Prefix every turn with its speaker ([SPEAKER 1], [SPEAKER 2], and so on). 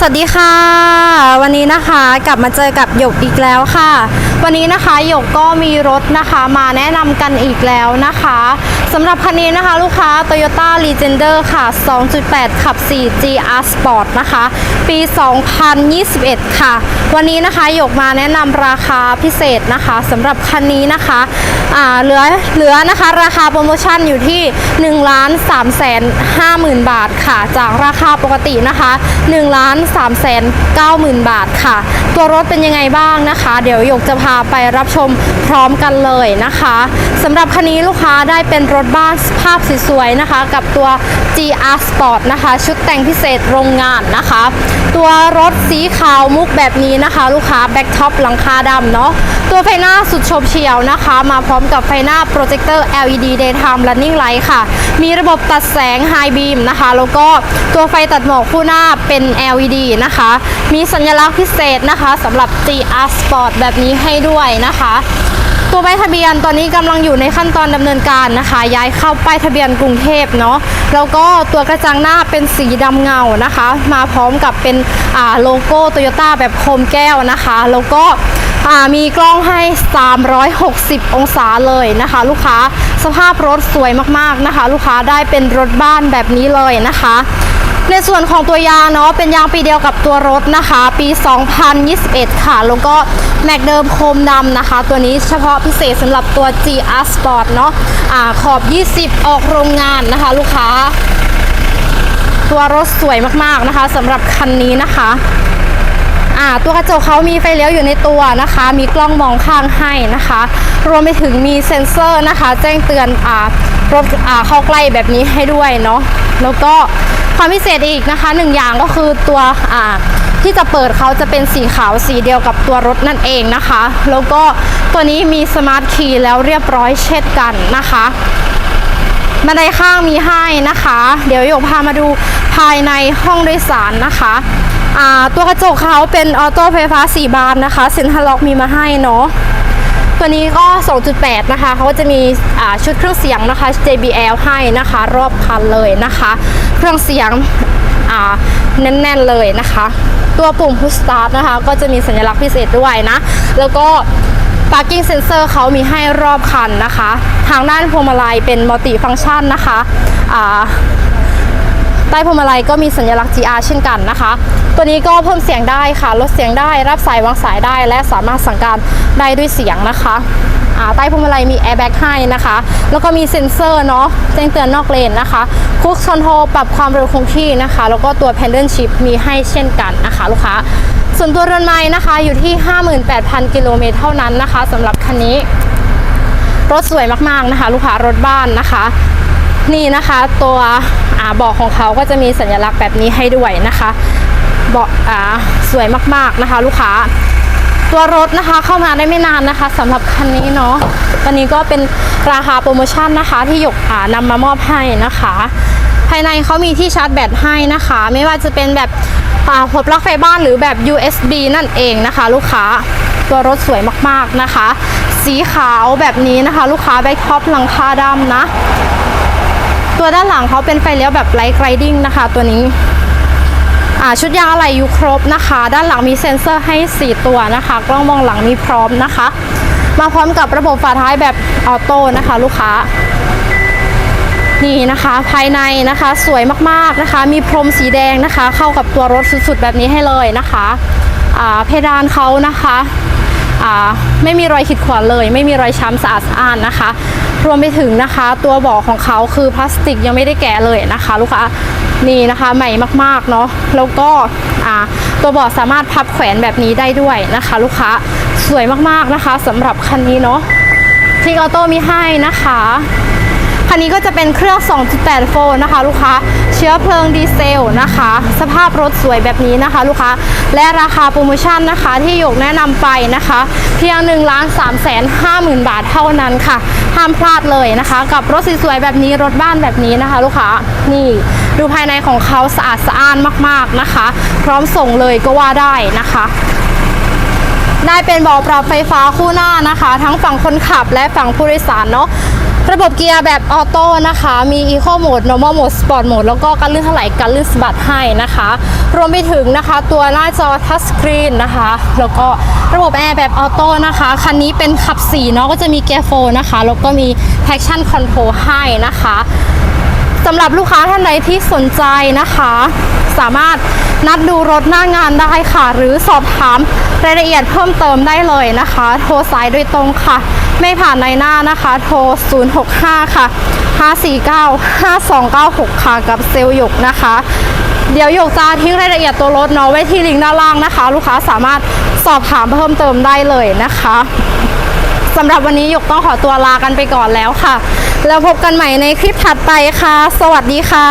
[SPEAKER 1] สวัสดีค่ะ วันนี้นะคะกลับมาเจอกับหยกอีกแล้วค่ะ วันนี้นะคะหยกก็มีรถนะคะมาแนะนำกันอีกแล้วนะคะสำหรับคันนี้นะคะลูกค้า Toyota Legender ค่ะ 2.8 ขับ 4 GR Sport นะคะ ปี 2021 ค่ะ วันนี้นะคะหยกมาแนะนำราคาพิเศษนะคะสำหรับคันนี้นะคะ อ่าเหลือเหลือนะคะราคาโปรโมชั่นอยู่ที่ 1 ล้าน3แสน50,000บาทค่ะ จากราคาปกตินะคะ1ล้าน3แสน90,000บาทค่ะ ตัวรถเป็นยังไงบ้างนะคะ เดี๋ยวหยกจะพาไปรับชมพร้อมกันเลยนะคะสำหรับคันนี้ลูกค้าได้เป็นรถบ้านภาพสวยๆนะคะ กับตัว GR Sport นะคะ ชุดแต่งพิเศษโรงงานนะคะ ตัวรถสีขาวมุกแบบนี้นะคะ ลูกค้าแบ็คท็อปหลังคาดำเนาะตัวไฟหน้าสุดโฉบเฉียวนะคะ มาพร้อมมกับไฟหน้าโปรเจคเตอร์ LED Daytime Running Light ค่ะ มีระบบตัดแสง High Beam นะคะ แล้วก็ตัวไฟตัดหมอกคู่หน้าเป็น LED นะคะ มีสัญลักษณ์พิเศษนะคะสำหรับ GR Sport แบบนี้ให้ด้วยนะคะตัวป้ายทะเบียนตอนนี้กำลังอยู่ในขั้นตอนดำเนินการนะคะ ย้ายเข้าป้ายทะเบียนกรุงเทพเนาะแล้วก็ตัวกระจังหน้าเป็นสีดำเงานะคะ มาพร้อมกับเป็นโลโก้โตโยต้าแบบโคมแก้วนะคะ แล้วก็ มีกล้องให้ 360 องศาเลยนะคะ ลูกค้าสภาพรถสวยมากๆนะคะ ลูกค้าได้เป็นรถบ้านแบบนี้เลยนะคะ ในส่วนของตัวยางเนาะเป็นยางปีเดียวกับตัวรถนะคะ ปี 2021 ค่ะ แล้วก็แม็กเดิมโคมดำนะคะ ตัวนี้เฉพาะพิเศษสำหรับตัว GR Sport เนาะอ่าขอบ 20 ออกโรงงานนะคะ ลูกค้า ตัวรถสวยมากๆนะคะสำหรับคันนี้นะคะ อ่าตัวกระจกเขามีไฟเลี้ยวอยู่ในตัวนะคะ มีกล้องมองข้างให้นะคะ รวมไปถึงมีเซ็นเซอร์นะคะ แจ้งเตือนอ่ารถอ่าเข้าใกล้แบบนี้ให้ด้วยเนาะแล้วก็ความพิเศษอีกนะคะหนึ่งอย่างก็คือตัวอ่าที่จะเปิดเขาจะเป็นสีขาวสีเดียวกับตัวรถนั่นเองนะคะ แล้วก็ตัวนี้มีสมาร์ทคีย์แล้วเรียบร้อยเช่นกันนะคะบันไดข้างมีให้นะคะ เดี๋ยวโยกพามาดูภายในห้องโดยสารนะคะ ตัวกระจกเขาเป็นออโต้ไฟฟ้า 4 บานนะคะเซ็นทรัลล็อกมีมาให้เนาะตัวนี้ก็ 2.8 นะคะ เขาก็จะมีชุดเครื่องเสียงนะคะ JBL ให้นะคะ รอบคันเลยนะคะ เครื่องเสียงแน่นๆเลยนะคะ ตัวปุ่ม push start นะคะ ก็จะมีสัญลักษณ์พิเศษด้วยนะ แล้วก็ parking sensor เขามีให้รอบคันนะคะ ทางด้านพวงมาลัยเป็นมัลติฟัง c t ชันนะคะ ใต้พวงมาลัยก็มีสัญลักษณ์ GR เช่นกันนะคะ ตัวนี้ก็เพิ่มเสียงได้ค่ะ ลดเสียงได้ รับสายวางสายได้ และสามารถสั่งการได้ด้วยเสียงนะคะใต้พวงมาลัยมีแอร์แบ็กให้นะคะ แล้วก็มีเซ็นเซอร์เนาะแจ้งเตือนนอกเลนนะคะคุกคอนโทรปรับความเร็วคงที่นะคะ แล้วก็ตัว p พนเดิลชิพมีให้เช่นกันนะคะลูกค้า ส่วนตัวเรือนไม้นะคะอยู่ที่ 58,000 กิโลเมตรเท่านั้นนะคะสำหรับคันนี้ รถสวยมากๆนะคะ ลูกค้ารถบ้านนะคะ นี่นะคะตัวเบาะของเขาก็จะมีสัญลักษณ์แบบนี้ให้ด้วยนะคะเบาะอ่าสวยมากๆนะคะ ลูกค้า ตัวรถนะคะเข้ามาได้ไม่นานนะคะสำหรับคันนี้เนาะวันนี้ก็เป็นราคาโปรโมชั่นนะคะ ที่หยกอ่านำมามอบให้นะคะ ภายในเขามีที่ชาร์จแบตให้นะคะ ไม่ว่าจะเป็นแบบหัวปลั๊กไฟบ้านหรือแบบ USB นั่นเองนะคะ ลูกค้าตัวรถสวยมากๆนะคะ สีขาวแบบนี้นะคะ ลูกค้าแบ็คท็อปหลังคาดำนะ ตัวด้านหลังเขาเป็นไฟเลี้ยวแบบไลท์ไกรดิ้งนะคะ ตัวนี้อ่าชุดยางอะไหล่อยู่ครบนะคะ ด้านหลังมีเซ็นเซอร์ให้ 4 ตัวนะคะ กล้องมองหลังมีพร้อมนะคะ มาพร้อมกับระบบฝาท้ายแบบออโต้นะคะ ลูกค้า นี่นะคะ ภายในนะคะสวยมากๆนะคะ มีพรมสีแดงนะคะ เข้ากับตัวรถสุดๆแบบนี้ให้เลยนะคะอ่าเพดานเขานะคะอ่าไม่มีรอยขีดข่วนเลย ไม่มีรอยช้ำสะอาดสะอ้านนะคะ รวมไปถึงนะคะ ตัวเบาะของเขาคือพลาสติกยังไม่ได้แกะเลยนะคะ ลูกค้านี่นะคะใหม่มากๆเนาะแล้วก็ตัวเบาะสามารถพับแขวนแบบนี้ได้ด้วยนะคะ ลูกค้าสวยมากๆนะคะสำหรับคันนี้เนาะที่ออโต้มีให้นะคะคันนี้ก็จะเป็นเครื่อง 2.8 โฟลนะคะ ลูกค้า เชื้อเพลิงดีเซลนะคะ สภาพรถสวยแบบนี้นะคะ ลูกค้า และราคาโปรโมชั่นนะคะที่หยกแนะนำไปนะคะ เพียง1ล้าน3แสน5หมื่นบาทเท่านั้นค่ะ ห้ามพลาดเลยนะคะ กับรถสวยๆแบบนี้รถบ้านแบบนี้นะคะ ลูกค้านี่ดูภายในของเขาสะอาดสะอ้านมากๆนะคะ พร้อมส่งเลยก็ว่าได้นะคะได้เป็นเบาะปรับไฟฟ้าคู่หน้านะคะ ทั้งฝั่งคนขับและฝั่งผู้โดยสารเนาะ ระบบเกียร์แบบออโต้นะคะ มี Eco Mode Normal Mode Sport Mode แล้วก็การลื่นถลายการลื่นสะบัดให้นะคะ รวมไปถึงนะคะ ตัวหน้าจอทัชสกรีนนะคะ แล้วก็ระบบแอร์แบบออโต้นะคะ คันนี้เป็นขับ4เนาะก็จะมีเกียร์โฟนะคะ แล้วก็มี traction control ให้นะคะ สำหรับลูกค้าท่านใดที่สนใจนะคะ สามารถนัดดูรถหน้างานได้ค่ะ หรือสอบถามรายละเอียดเพิ่มเติมได้เลยนะคะ โทรสายโดยตรงค่ะ ไม่ผ่านในหน้านะคะ โทร 065 ค่ะ 549 5296 ค่ะกับเซลล์หยกนะคะ เดี๋ยวหยกจะทิ้งรายละเอียดตัวรถเนาะไว้ที่ลิงก์ด้านล่างนะคะ ลูกค้าสามารถสอบถามเพิ่มเติมได้เลยนะคะสำหรับวันนี้หยกต้องขอตัวลากันไปก่อนแล้วค่ะ แล้วพบกันใหม่ในคลิปถัดไปค่ะ สวัสดีค่ะ